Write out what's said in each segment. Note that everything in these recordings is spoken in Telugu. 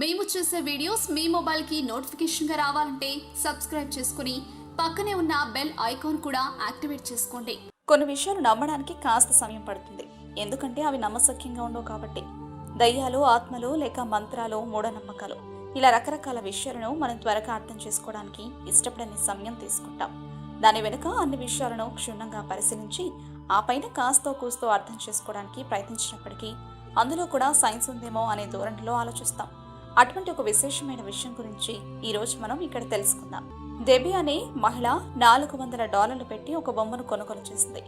మేము చేసే వీడియోస్ మీ మొబైల్కి నోటిఫికేషన్గా రావాలంటే సబ్స్క్రైబ్ చేసుకుని పక్కనే ఉన్న బెల్ ఐకాన్ కూడా యాక్టివేట్ చేసుకోండి. కొన్ని విషయాలు నమ్మడానికి కాస్త సమయం పడుతుంది. ఎందుకంటే అవి నమ్మశక్యంగా ఉండవు కాబట్టి. దయ్యాలు ఆత్మలు లేక మంత్రాలు మూఢనమ్మకాలు ఇలా రకరకాల విషయాలను మనం త్వరగా అర్థం చేసుకోవడానికి ఇష్టపడని సమయం తీసుకుంటాం. దాని వెనుక అన్ని విషయాలను క్షుణ్ణంగా పరిశీలించి ఆ పైన కాస్తో కూస్తో అర్థం చేసుకోవడానికి ప్రయత్నించినప్పటికీ అందులో కూడా సైన్స్ ఉందేమో అనే ధోరణిలో ఆలోచిస్తాం. అటువంటి ఒక విశేషమైన విషయం గురించి ఈరోజు మనం ఇక్కడ తెలుసుకుందాం. దెబి అనే మహిళ నాలుగు వందల డాలర్లు పెట్టి ఒక బొమ్మను కొనుగోలు చేసింది.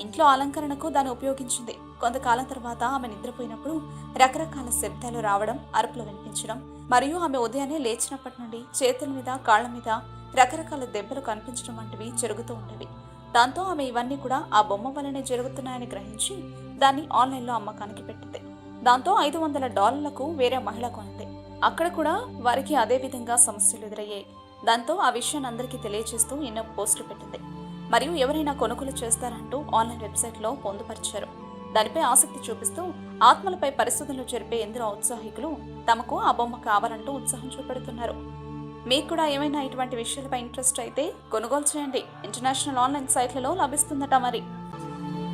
ఇంట్లో అలంకరణకు దాన్ని ఉపయోగించింది. కొంతకాలం తర్వాత ఆమె నిద్రపోయినప్పుడు రకరకాల శబ్దాలు రావడం అరుపులు వినిపించడం మరియు ఆమె ఉదయాన్నే లేచినప్పటి నుండి చేతుల మీద కాళ్ళ మీద రకరకాల దెబ్బలు కనిపించడం వంటివి జరుగుతూ ఉండేవి. దాంతో ఆమె ఇవన్నీ కూడా ఆ బొమ్మ వల్లనే జరుగుతున్నాయని గ్రహించి దాన్ని ఆన్లైన్లో అమ్మకానికి పెట్టింది. దాంతో ఐదు వందల డాలర్లకు వేరే మహిళ కొనింది అక్కడ కూడా వారికి అదే విధంగా సమస్యలు ఎదురయ్యాయి. దాంతో ఆ విషయాన్ని అందరికీ తెలియజేస్తూ ఎన్నో పోస్టులు పెట్టింది. మరియు ఎవరైనా కొనుగోలు చేస్తారంటూ ఆన్లైన్ వెబ్సైట్లో పొందుపరిచారు. దానిపై ఆసక్తి చూపిస్తూ ఆత్మలపై పరిశోధనలు జరిపే ఎందరో ఔత్సాహికులు తమకు ఆ బొమ్మ కావాలంటూ ఉత్సాహం చూపెడుతున్నారు. మీకు కూడా ఏమైనా ఇటువంటి విషయాలపై ఇంట్రెస్ట్ అయితే కొనుగోలు చేయండి. ఇంటర్నేషనల్ ఆన్లైన్ సైట్లలో లభిస్తుందట మరి.